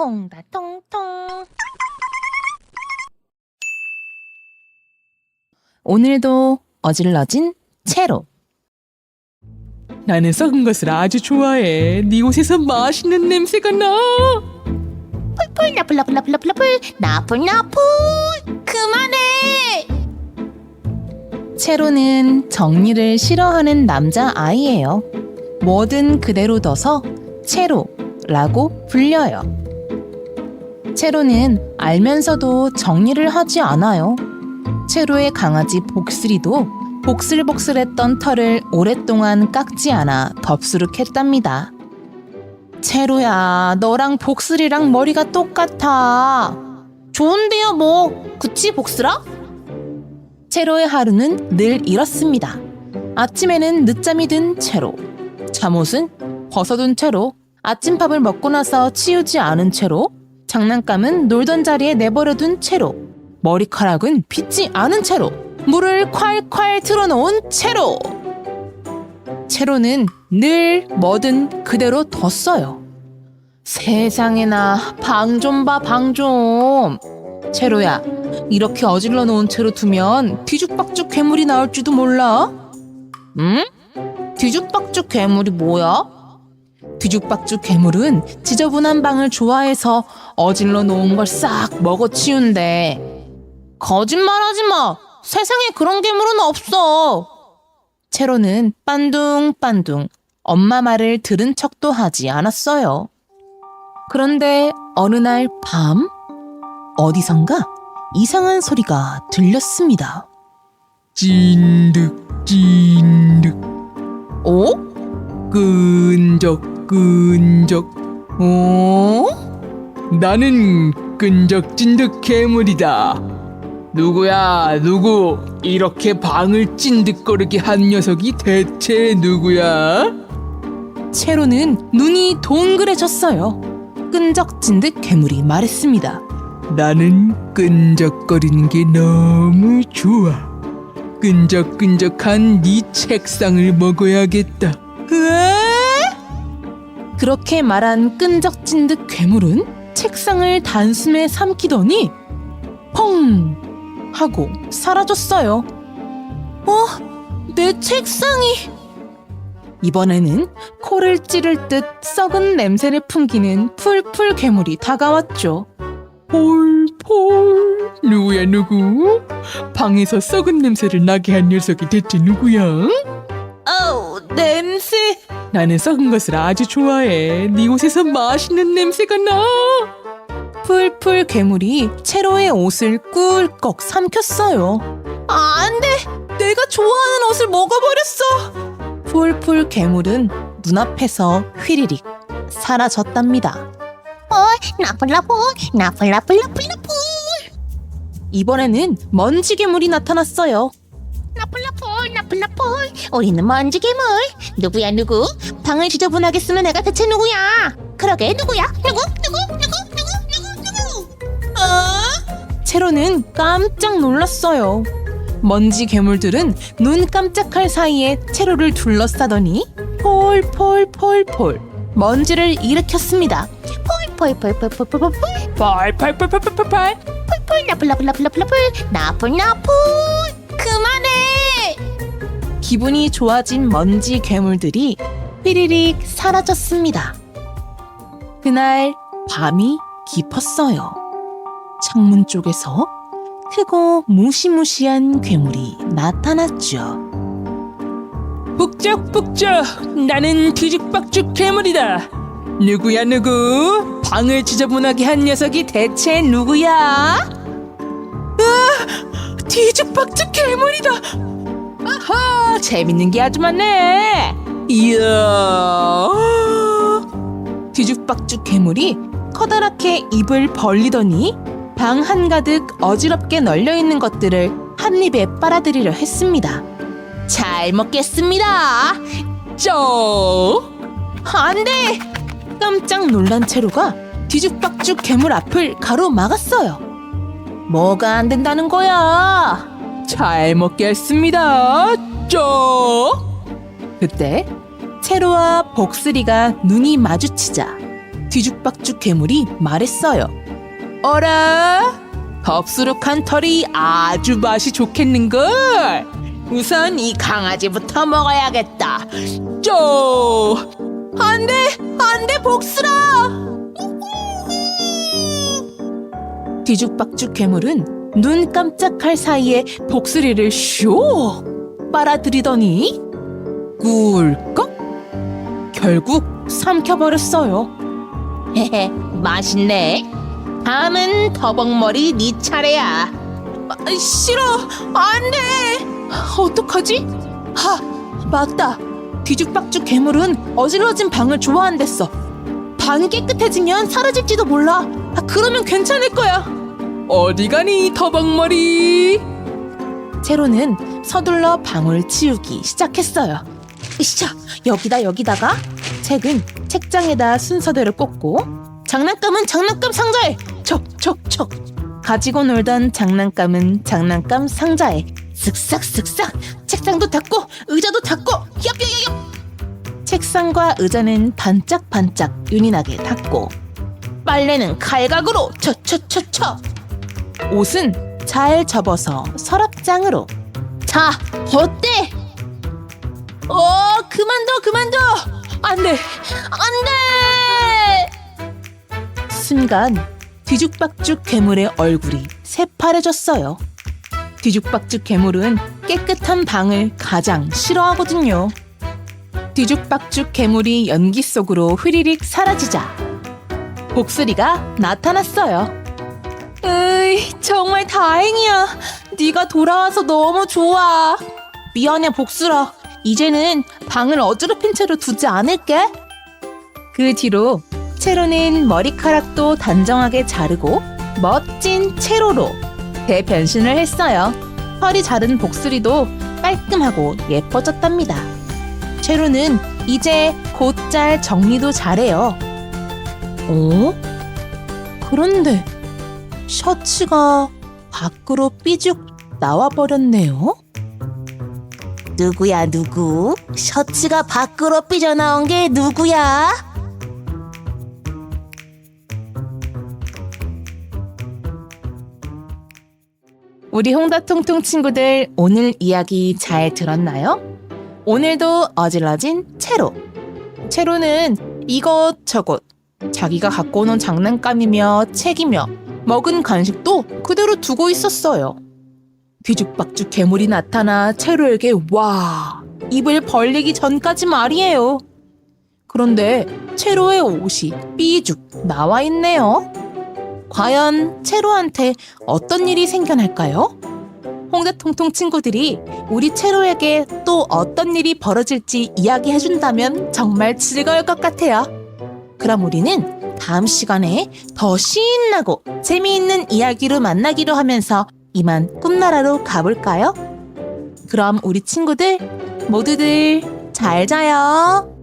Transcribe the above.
통다 통통. 오늘도 어질러진 채로. 나는 썩은 것을 아주 좋아해. 네 옷에서 맛있는 냄새가 나. 풀풀 나풀 나풀 나풀 나풀 나풀 나풀 나풀 그만해. 채로는 정리를 싫어하는 남자 아이예요. 뭐든 그대로 둬서 채로라고 불려요. 채로는 알면서도 정리를 하지 않아요. 채로의 강아지 복슬이도 복슬복슬했던 털을 오랫동안 깎지 않아 덥수룩했답니다. 채로야, 너랑 복슬이랑 머리가 똑같아. 좋은데요, 뭐. 그치, 복슬아? 채로의 하루는 늘 이렇습니다. 아침에는 늦잠이 든 채로. 잠옷은 벗어둔 채로. 아침밥을 먹고 나서 치우지 않은 채로. 장난감은 놀던 자리에 내버려둔 채로. 머리카락은 빗지 않은 채로. 물을 콸콸 틀어놓은 채로. 채로는 늘 뭐든 그대로 뒀어요. 세상에나 방 좀 봐, 방 좀. 채로야, 이렇게 어질러 놓은 채로 두면 뒤죽박죽 괴물이 나올지도 몰라. 응? 뒤죽박죽 괴물이 뭐야? 뒤죽박죽 괴물은 지저분한 방을 좋아해서 어질러 놓은 걸 싹 먹어치운대. 거짓말하지 마. 세상에 그런 괴물은 없어. 채로는 빤둥빤둥 엄마 말을 들은 척도 하지 않았어요. 그런데 어느 날 밤 어디선가 이상한 소리가 들렸습니다. 찐득 찐득 오? 끈적 끈적. 오? 나는 끈적찐득 괴물이다. 누구야 누구 이렇게 방을 찐득거리게 한 녀석이 대체 누구야? 채로는 눈이 동그래졌어요. 끈적진 듯 괴물이 말했습니다. 나는 끈적거리는 게 너무 좋아. 끈적끈적한 네 책상을 먹어야겠다. 으에? 그렇게 말한 끈적진 듯 괴물은 책상을 단숨에 삼키더니 펑 하고 사라졌어요. 어, 내 책상이 이번에는 코를 찌를 듯 썩은 냄새를 풍기는 풀풀 괴물이 다가왔죠. 폴폴 누구야 누구? 방에서 썩은 냄새를 나게 한 녀석이 대체 누구야? 어우, 냄새. 나는 썩은 것을 아주 좋아해. 네 옷에서 맛있는 냄새가 나. 풀풀 괴물이 채로의 옷을 꿀꺽 삼켰어요. 아, 안 돼! 내가 좋아하는 옷을 먹어버렸어! 풀풀 괴물은 눈앞에서 휘리릭 사라졌답니다. 어, 나풀나풀, 나풀나풀나풀나풀, 이번에는 먼지 괴물이 나타났어요. 나풀나풀, 나풀나풀. 우리는 먼지 괴물. 누구야 누구? 방을 지저분하게 쓰는 애가 대체 누구야? 그러게 누구야? 누구? 누구? 누구? 누구? 누구? 누구? 어? 채로는 깜짝 놀랐어요. 먼지 괴물들은 눈 깜짝할 사이에 채로를 둘러싸더니 폴폴폴폴 먼지를 일으켰습니다. 폴폴폴폴폴폴폴. 팔팔팔팔팔팔. 폴 나풀나풀나풀나풀나풀. 나풀나풀. 그만해. 기분이 좋아진 먼지 괴물들이 휘리릭 사라졌습니다. 그날 밤이 깊었어요. 창문 쪽에서 크고 무시무시한 괴물이 나타났죠. 북적북적 나는 뒤죽박죽 괴물이다. 누구야 누구? 방을 지저분하게 한 녀석이 대체 누구야? 아, 뒤죽박죽 괴물이다. 아하, 재밌는 게 아주 많네. 이야. 뒤죽박죽 괴물이 커다랗게 입을 벌리더니 방 한가득 어지럽게 널려 있는 것들을 한 입에 빨아들이려 했습니다. 잘 먹겠습니다. 쩌. 안 돼! 깜짝 놀란 채로가 뒤죽박죽 괴물 앞을 가로막았어요. 뭐가 안 된다는 거야? 잘 먹겠습니다. 쩌. 그때 채로와 복슬이가 눈이 마주치자 뒤죽박죽 괴물이 말했어요. 어라? 덥수룩한 털이 아주 맛이 좋겠는걸? 우선 이 강아지부터 먹어야겠다. 쪼! 안 돼! 안 돼, 복스라! 뒤죽박죽 괴물은 눈 깜짝할 사이에 복스리를 쇼! 빨아들이더니 꿀꺽! 결국 삼켜버렸어요. 헤헤, 맛있네. 다음은 더벅머리 네 차례야. 아, 싫어, 안 돼. 어떡하지? 하, 맞다. 뒤죽박죽 괴물은 어질러진 방을 좋아한댔어. 방이 깨끗해지면 사라질지도 몰라. 아, 그러면 괜찮을 거야. 어디 가니 터벅머리? 채로는 서둘러 방을 치우기 시작했어요. 으쌰, 여기다 여기다가. 책은 책장에다 순서대로 꽂고. 장난감은 장난감 상자에. 척척척 가지고 놀던 장난감은 장난감 상자에. 쓱싹쓱싹. 책상도 닦고 의자도 닦고. 얍얍얍얍. 책상과 의자는 반짝반짝 윤이 나게 닦고. 빨래는 칼각으로 쳐쳐쳐쳐 옷은 잘 접어서 서랍장으로. 자 어때? 어 그만둬 그만둬! 안 돼 안 돼! 순간 뒤죽박죽 괴물의 얼굴이 새파래졌어요. 뒤죽박죽 괴물은 깨끗한 방을 가장 싫어하거든요. 뒤죽박죽 괴물이 연기 속으로 휘리릭 사라지자 복슬이가 나타났어요 으이, 정말 다행이야. 네가 돌아와서 너무 좋아. 미안해, 복수라. 이제는 방을 어지럽힌 채로 두지 않을게. 그 뒤로 채로는 머리카락도 단정하게 자르고 멋진 채로로 대변신을 했어요. 털이 자른 복수리도 깔끔하고 예뻐졌답니다. 채로는 이제 곧잘 정리도 잘해요. 어? 그런데 셔츠가 밖으로 삐죽 나와버렸네요. 누구야, 누구? 셔츠가 밖으로 삐져나온 게 누구야? 우리 홍다통통 친구들 오늘 이야기 잘 들었나요? 오늘도 어질러진 채로. 채로는 이것저것 자기가 갖고 오는 장난감이며 책이며 먹은 간식도 그대로 두고 있었어요. 뒤죽박죽 괴물이 나타나 채로에게 와 입을 벌리기 전까지 말이에요. 그런데 채로의 옷이 삐죽 나와 있네요. 과연 채로한테 어떤 일이 생겨날까요? 홍대통통 친구들이 우리 채로에게 또 어떤 일이 벌어질지 이야기해준다면 정말 즐거울 것 같아요. 그럼 우리는 다음 시간에 더 신나고 재미있는 이야기로 만나기로 하면서 이만 꿈나라로 가볼까요? 그럼 우리 친구들 모두들 잘 자요.